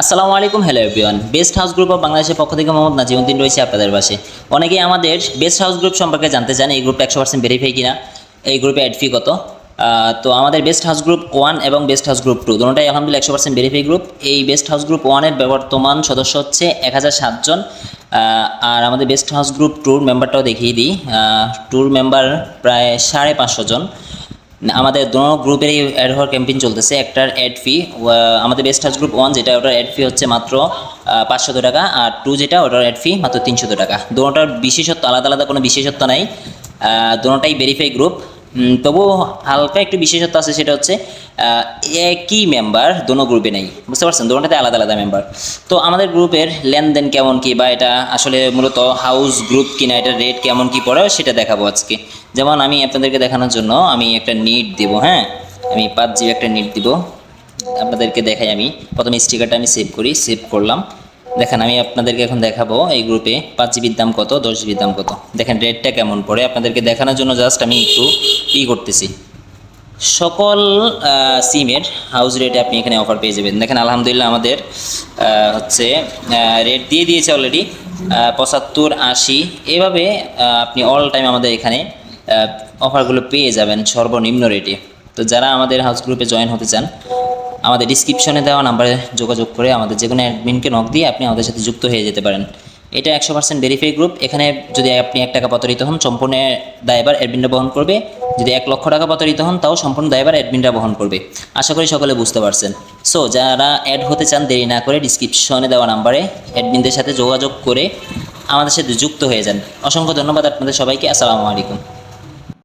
আসসালামু আলাইকুম hello everyone Best House group of বাংলাদেশের পক্ষ থেকে মোহাম্মদ নাজিমুদ্দিন রয়েছে আপনাদের পাশে। অনেকেই আমাদের বেস্ট হাউস গ্রুপ সম্পর্কে জানতে চান, এই গ্রুপটা একশো পার্সেন্ট ভেরিফাই কিনা, এই গ্রুপে অ্যাড ফি কত। তো আমাদের বেস্ট হাউস গ্রুপ ওয়ান এবং বেস্ট হাউস গ্রুপ টু দুটোটাই আলহামদুলিল্লাহ একশো পার্সেন্ট ভেরিফাই গ্রুপ এই বেস্ট হাউস গ্রুপ ওয়ানের বর্তমান সদস্য হচ্ছে এক হাজার সাতজন আর আমাদের বেস্ট হাউস গ্রুপ ট্যুর মেম্বারটাও দেখিয়ে দিই। ট্যুর মেম্বার প্রায় সাড়ে পাঁচশো জন। আমাদের দোনো গ্রুপেরই অ্যাড হওয়ার ক্যাম্পেইন চলতেছে। একটার অ্যাড ফি আমাদের বেস্ট হাজ গ্রুপ ওয়ান যেটা ওটার অ্যাড ফি হচ্ছে মাত্র পাঁচশত টাকা, আর টু যেটা, ওটার অ্যাড ফি মাত্র তিনশত টাকা। দোনোটার বিশেষত্ব আলাদা আলাদা, কোনো বিশেষত্ব নাই। দোনোটাই ভেরিফাই গ্রুপ তবুও হালকা একটু বিশেষত্ব আছে, সেটা হচ্ছে একই মেম্বার দোনো গ্রুপে নেই। বুঝতে পারছেন? দোনোটাতে আলাদা আলাদা মেম্বার তো আমাদের গ্রুপের লেনদেন কেমন কি, বা এটা আসলে মূলত হাউস গ্রুপ কিনা, এটা রেট কেমন কি পড়ে, সেটা দেখাবো আজকে। যেমন আমি আপনাদেরকে দেখানোর জন্য আমি একটা নিট দিব হ্যাঁ? আমি পাঁচ জিবি একটা নিট দিব। আপনাদেরকে দেখাই আমি। প্রথমে স্টিকারটা আমি সেভ করি সেভ করলাম। দেখেন, আমি আপনাদেরকে এখন দেখাবো এই গ্রুপে পাঁচ জিবির দাম কত, দশ জিবির দাম কত। দেখেন রেটটা কেমন পড়ে। আপনাদেরকে দেখানোর জন্য জাস্ট আমি একটু ই করতেছি। সকল সিমের হাউস রেটে আপনি এখানে অফার পেয়ে যাবেন। দেখেন, আলহামদুলিল্লাহ আমাদের হচ্ছে রেট দিয়ে দিয়েছে অলরেডি পঁচাত্তর, আশি। এভাবে আপনি অল টাইম আমাদের এখানে অফারগুলো পেয়ে যাবেন সর্বনিম্ন রেটে তো যারা আমাদের হাউস গ্রুপে জয়েন হতে চান আমাদের ডিসক্রিপশনে দেওয়া নাম্বারে যোগাযোগ করে আমাদের যে কোনো অ্যাডমিনকে নক দিয়ে আপনি আমাদের সাথে যুক্ত হয়ে যেতে পারেন। এটা একশো পার্সেন্ট ভেরিফাই গ্রুপ এখানে যদি আপনি এক টাকা প্রতারিত হন, সম্পূর্ণ দায়বার অ্যাডমিনরা বহন করবে। যদি এক লক্ষ টাকা প্রতারিত হন, তাও সম্পূর্ণ দায়বার অ্যাডমিনরা বহন করবে। আশা করি সকলে বুঝতে পারছেন। সো যারা অ্যাড হতে চান, দেরি না করে ডিসক্রিপশনে দেওয়া নাম্বারে অ্যাডমিনদের সাথে যোগাযোগ করে আমাদের সাথে যুক্ত হয়ে যান। অসংখ্য ধন্যবাদ আপনাদের সবাইকে। আসসালামু আলাইকুম।